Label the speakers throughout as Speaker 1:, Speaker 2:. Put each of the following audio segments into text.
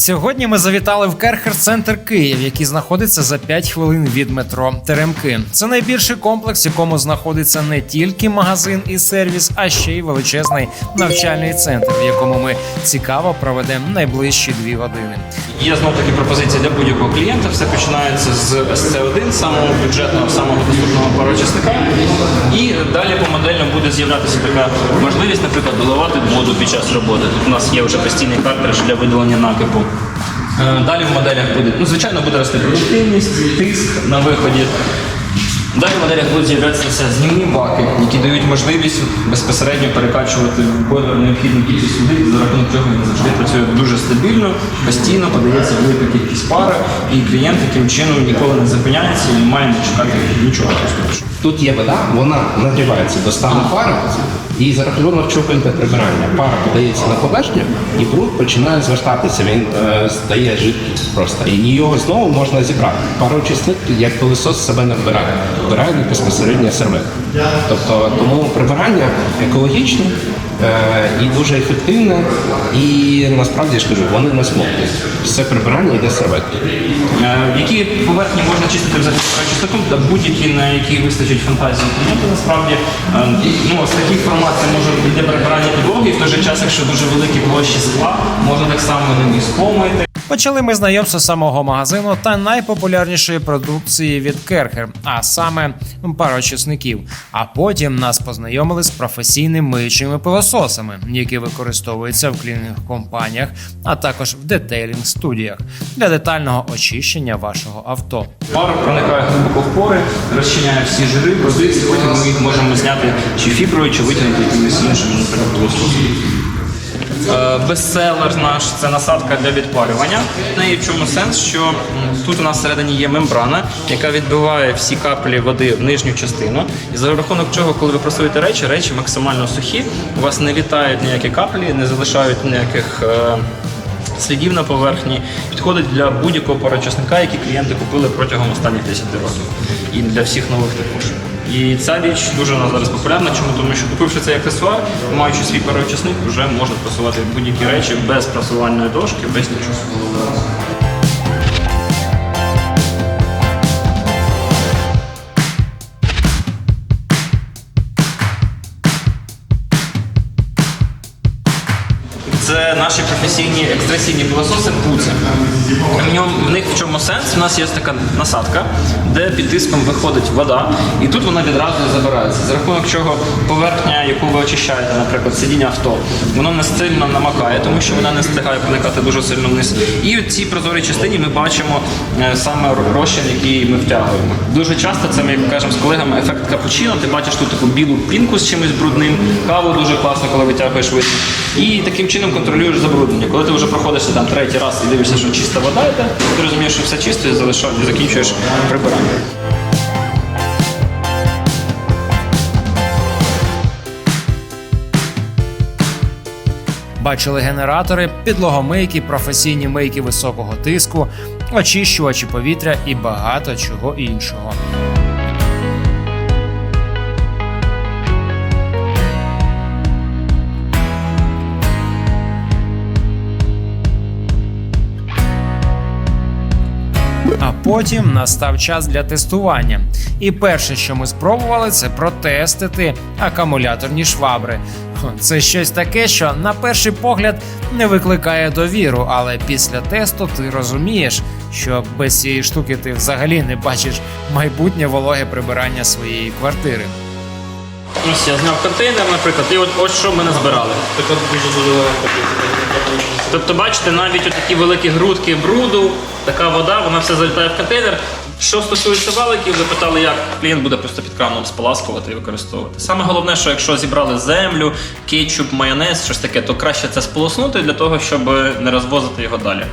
Speaker 1: Сьогодні ми завітали в Керхер-центр Київ, який знаходиться за 5 хвилин від метро Теремки. Це найбільший комплекс, в якому знаходиться не тільки магазин і сервіс, а ще й величезний навчальний центр, в якому ми цікаво проведемо найближчі дві години.
Speaker 2: Є знов таки пропозиція для будь-якого клієнта. Все починається з SC1, самого бюджетного, самого доступного парочисника. І далі по модельно буде з'являтися така можливість, наприклад, доливати воду під час роботи. Тут у нас є вже постійний картридж для видалення накипу. Е, Далі в моделях буде, ну, звичайно, буде рости продуктивність, тиск на виході. Далі в моделях будуть з'являтися знімні баки, які дають можливість безпосередньо перекачувати бойлер необхідну кількість води, за рахунок чого він завжди працює дуже стабільно, постійно подається велика кількість пари, і клієнт таким чином ніколи не зупиняється і не має не чекати нічого.
Speaker 3: Тут є вода, вона нагрівається до стану пари, і за рахунок чого йде прибирання. Пара подається на поверхню, і бруд починає звертатися. Він е, стає жидкість просто. І його знову можна зібрати. Пароочисник, як пилосос, себе не вбирає. Вбирає безпосередньо сервет. Тобто тому прибирання екологічне і дуже ефективне. І насправді я ж кажу, вони не смокнуть. Все прибирання йде серветки.
Speaker 2: Е, Які поверхні можна чистити взагалі чистоком, та будь-які, на які вистачить фантазії клієнта, насправді е, ну, з таких формат це може бути для прибирання підлоги, і в той же час, якщо дуже великі площі скла, можна так само ним і скло мити.
Speaker 1: Почали ми знайомство з самого магазину та найпопулярнішої продукції від Керхер, а саме парочисників. А потім нас познайомили з професійними миючими пилососами, які використовуються в клінінг компаніях, а також в детейлінг студіях для детального очищення вашого авто.
Speaker 2: Пара проникає глибоко в пори, розчиняє всі жири, бруди, потім ми їх можемо зняти чи фіброю, чи витягнути якимось іншим наприклад, пилососом. Е, Бестселер наш це насадка для відпалювання. В неї в чому сенс, що тут у нас всередині є мембрана, яка відбиває всі каплі води в нижню частину. І за рахунок чого, коли ви просуєте речі, речі максимально сухі, у вас не літають ніякі каплі, не залишають ніяких. е, Слідів на поверхні підходить для будь-якого парочасника, який клієнти купили протягом останніх 10 років, і для всіх нових також. І ця річ дуже вона зараз популярна. Чому? Тому що купивши цей аксесуар, маючи свій переочисник, вже можна просувати будь-які речі без просувальної дошки, без нічого. Наші професійні екстресійні пилососи пуци. В, них в чому сенс? У нас є така насадка, де під тиском виходить вода, і тут вона відразу забирається. За рахунок чого поверхня, яку ви очищаєте, наприклад, сидіння авто, воно не сильно намакає, тому що вона не встигає проникати дуже сильно вниз. І в цій прозорій частині ми бачимо е, саме розчин, який ми втягуємо. Дуже часто це ми кажемо з колегами ефект капучино. Ти бачиш тут таку білу пінку з чимось брудним, каву дуже класно, коли витягуєш видно. І таким чином контролюєш забруднення. Коли ти вже проходишся там третій раз і дивишся, що чиста вода йде, ти розумієш, що все чисто і залишаєш, і закінчуєш прибирання.
Speaker 1: Бачили генератори, підлогомийки, професійні мийки високого тиску, очищувачі повітря і багато чого іншого. Потім настав час для тестування. І перше, що ми спробували, це протестити акумуляторні швабри. Це щось таке, що на перший погляд не викликає довіру, але після тесту ти розумієш, що без цієї штуки ти взагалі не бачиш майбутнє вологе прибирання своєї квартири.
Speaker 2: Ось я зняв контейнер, наприклад, і от ось що ми назбирали. Тобто, бачите, навіть такі великі грудки бруду, така вода, вона все залітає в контейнер. Що стосується валиків, ви питали, як клієнт буде просто під краном споласкувати і використовувати. Саме головне, що якщо зібрали землю, кетчуп, майонез, щось таке, то краще це сполоснути для того, щоб не розвозити його далі.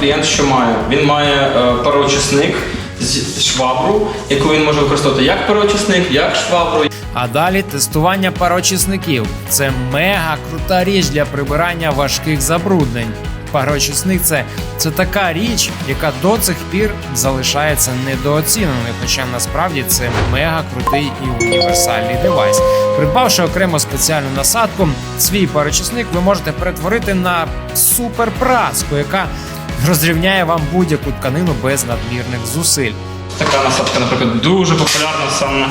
Speaker 2: Клієнт що має? Він має е, пароочисник з швабру, яку він може використовувати як пароочисник, як швабру.
Speaker 1: А далі тестування парочисників. Це мега крута річ для прибирання важких забруднень. Пароочисник це, це така річ, яка до цих пір залишається недооціненою, хоча насправді це мега крутий і універсальний девайс. Придбавши окремо спеціальну насадку, свій пароочисник ви можете перетворити на суперпраску, яка розрівняє вам будь-яку тканину без надмірних зусиль.
Speaker 2: Така насадка, наприклад, дуже популярна саме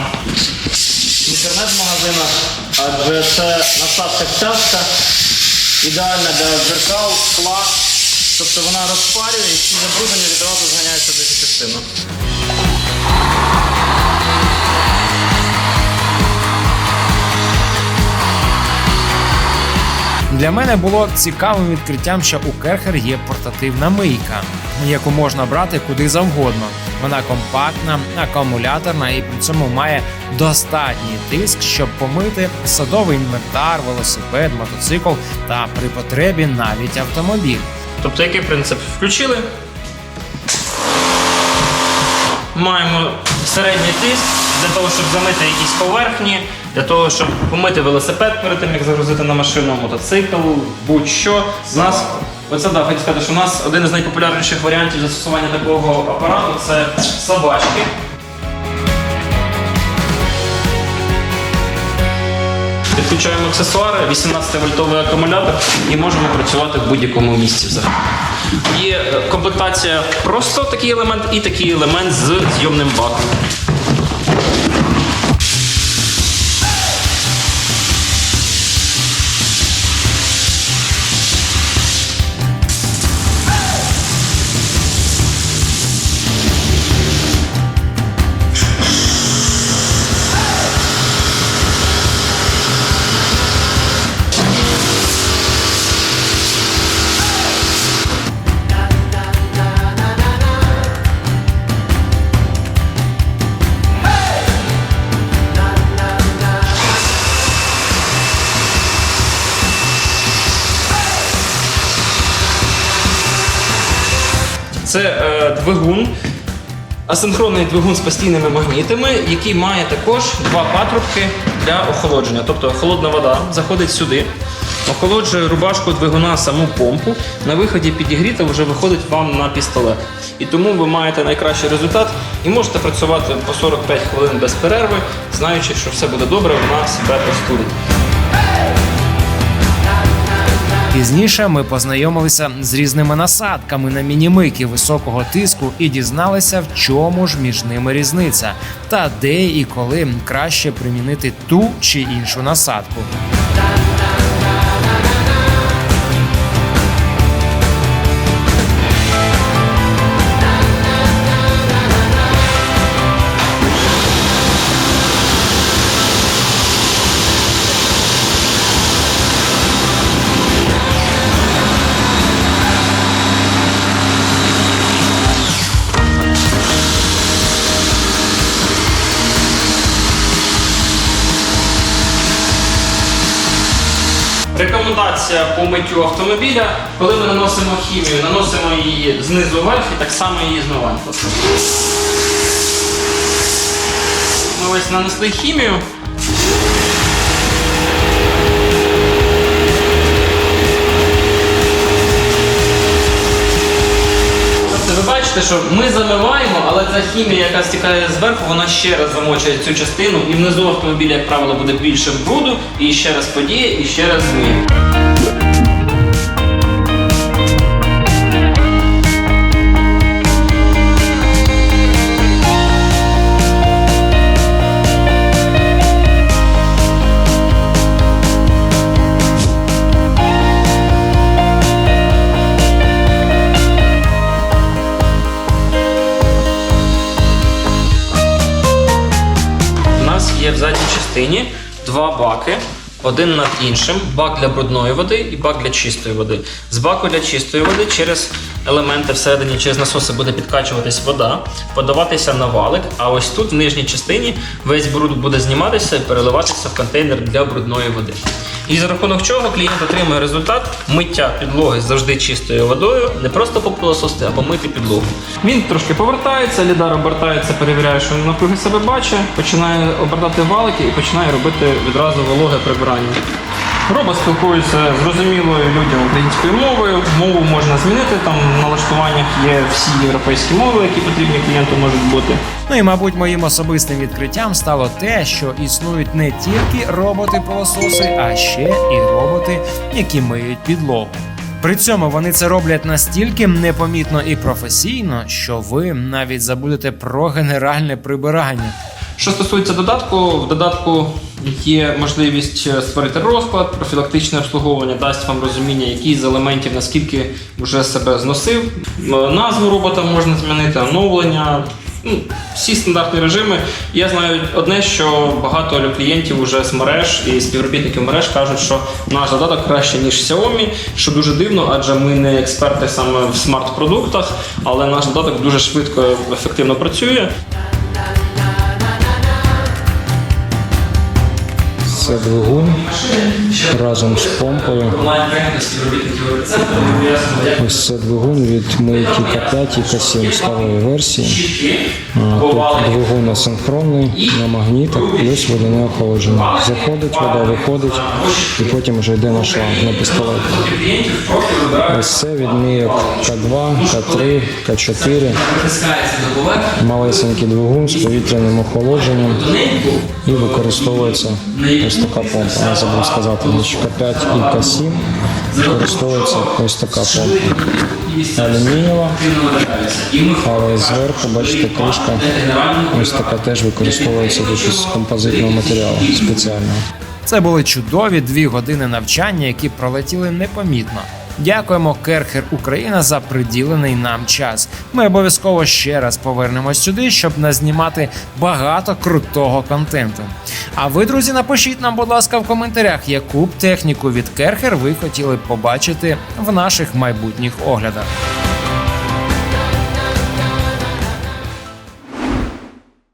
Speaker 2: в інтернет-магазинах, адже це насадка тяжка, ідеальна для дзеркал, скла. Тобто вона розпарює і всі забруднення відразу зганяються до частину.
Speaker 1: Для мене було цікавим відкриттям, що у Керхер є портативна мийка, яку можна брати куди завгодно. Вона компактна, акумуляторна і при цьому має достатній тиск, щоб помити садовий інвентар, велосипед, мотоцикл та при потребі навіть автомобіль.
Speaker 2: Тобто який принцип? Включили. Маємо середній тиск для того, щоб замити якісь поверхні, для того, щоб помити велосипед перед тим, як загрузити на машину, мотоцикл, будь-що. У нас, оце да, хочу сказати, що у нас один із найпопулярніших варіантів застосування такого апарату це собачки. Підключаємо аксесуари, 18-вольтовий акумулятор і можемо працювати в будь-якому місці взагалі. Є е, комплектація просто такий елемент і такий елемент з зйомним баком. Це е, двигун, асинхронний двигун з постійними магнітами, який має також два патрубки для охолодження. Тобто холодна вода заходить сюди, охолоджує рубашку двигуна саму помпу. На виході підігріта вже виходить вам на пістолет. І тому ви маєте найкращий результат і можете працювати по 45 хвилин без перерви, знаючи, що все буде добре, вона себе простудить.
Speaker 1: Пізніше ми познайомилися з різними насадками на мінімики високого тиску і дізналися, в чому ж між ними різниця, та де і коли краще примінити ту чи іншу насадку.
Speaker 2: Рекомендація по миттю автомобіля, коли ми наносимо хімію, наносимо її знизу вверх і так само її змиваємо. Ми ось нанесли хімію. Бачите, що ми замиваємо, але ця хімія, яка стікає зверху, вона ще раз замочує цю частину, і внизу автомобіля, як правило, буде більше бруду, і ще раз подіє, і ще раз зміє. Баки. Один над іншим, бак для брудної води і бак для чистої води. З баку для чистої води через елементи всередині, через насоси буде підкачуватись вода, подаватися на валик, а ось тут в нижній частині весь бруд буде зніматися і переливатися в контейнер для брудної води. І за рахунок чого клієнт отримує результат миття підлоги завжди чистою водою, не просто попилосости, а помити підлогу. Він трошки повертається, лідар обертається, перевіряє, що він навкруги себе бачить, починає обертати валики і починає робити відразу вологе прибирання. Робот спілкується зрозумілою людям українською мовою. Мову можна змінити. Там в налаштуваннях є всі європейські мови, які потрібні клієнту можуть бути.
Speaker 1: Ну і мабуть, моїм особистим відкриттям стало те, що існують не тільки роботи-пилососи, а ще і роботи, які миють підлогу. При цьому вони це роблять настільки непомітно і професійно, що ви навіть забудете про генеральне прибирання.
Speaker 2: Що стосується додатку, в додатку є можливість е, створити розклад, профілактичне обслуговування дасть вам розуміння, який з елементів наскільки вже себе зносив. Назву робота можна змінити, оновлення. Ну, всі стандартні режими. Я знаю одне, що багато клієнтів вже з мереж і співробітників мереж кажуть, що наш додаток краще ніж Xiaomi, що дуже дивно, адже ми не експерти саме в смарт-продуктах, але наш додаток дуже швидко ефективно працює.
Speaker 4: Це двигун разом з помпою. Ось це двигун від мийки К5 і К7 старої версії. Тут двигун асинхронний на магнітах, плюс водяне охолодження. Заходить, вода виходить і потім вже йде на шланг на пістолет. Ось це відмійок К2, К3, К4. Малесенький двигун з повітряним охолодженням і використовується ось така помпа. Я забув сказати, значить К5 і К7 використовується ось така помпа. Алюмінієва, але зверху, бачите, кришка ось така теж використовується із композитного матеріалу спеціального.
Speaker 1: Це були чудові дві години навчання, які пролетіли непомітно. Дякуємо Керхер Україна за приділений нам час. Ми обов'язково ще раз повернемось сюди, щоб назнімати багато крутого контенту. А ви, друзі, напишіть нам, будь ласка, в коментарях, яку б техніку від Керхер ви хотіли б побачити в наших майбутніх оглядах.